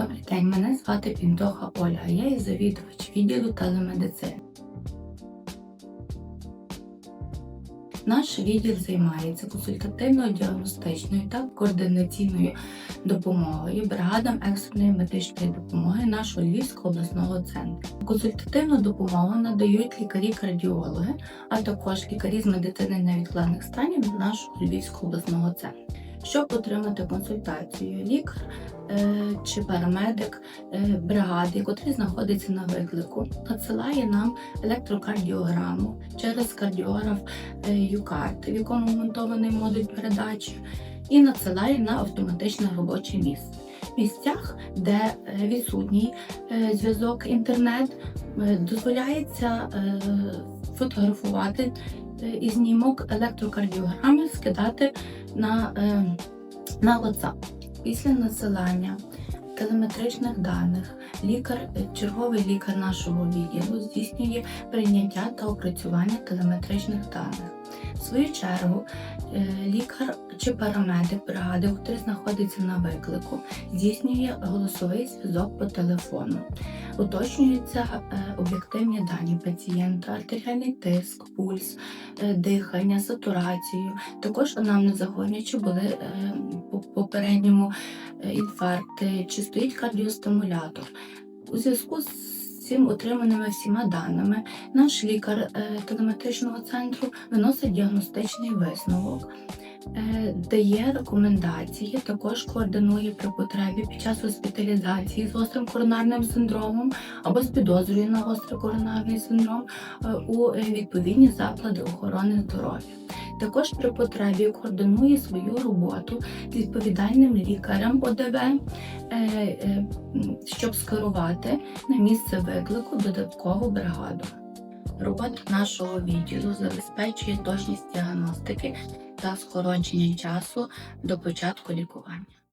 Добрий день, мене звати Пінтоха Ольга. Я є завідувач відділу телемедицини. Наш відділ займається консультативною діагностичною та координаційною допомогою бригадам екстреної медичної допомоги нашого Львівського обласного центру. Консультативну допомогу надають лікарі-кардіологи, а також лікарі з медицини невідкладних станів нашого Львівського обласного центру. Щоб отримати консультацію, лікар е, чи парамедик е, бригади, котрий знаходиться на виклику, надсилає нам електрокардіограму через кардіограф е, ЮКАРТ, в якому вмонтований модуль передачі, і надсилає на автоматичне робоче місце. В місцях, де відсутній зв'язок інтернет, дозволяється фотографувати е, і знімок електрокардіограми скидати на, е, на WhatsApp. Після надсилання телеметричних даних лікар, е, черговий лікар нашого відділу здійснює прийняття та опрацювання телеметричних даних. В свою чергу, е, лікар чи парамедик бригади, який знаходиться на виклику, здійснює голосовий зв'язок по телефону. Уточнюються е, об'єктивні дані пацієнта, артеріальний тиск, пульс, е, дихання, сатурацію. Також анамнез загонять, чи були попередньому інфаркти, чи стоїть кардіостимулятор. У зв'язку з цим отриманими всіма даними наш лікар е, телеметричного центру виносить діагностичний висновок, е, дає рекомендації, також координує при потребі під час госпіталізації з гострим коронарним синдромом або з підозрою на гострий коронарний синдром е, у відповідні заклади охорони здоров'я. Також при потребі координує свою роботу з відповідальним лікарем ОДВ, е, е, щоб скерувати на місце виклику додаткову бригаду. Робота нашого відділу забезпечує точність діагностики та скорочення часу до початку лікування.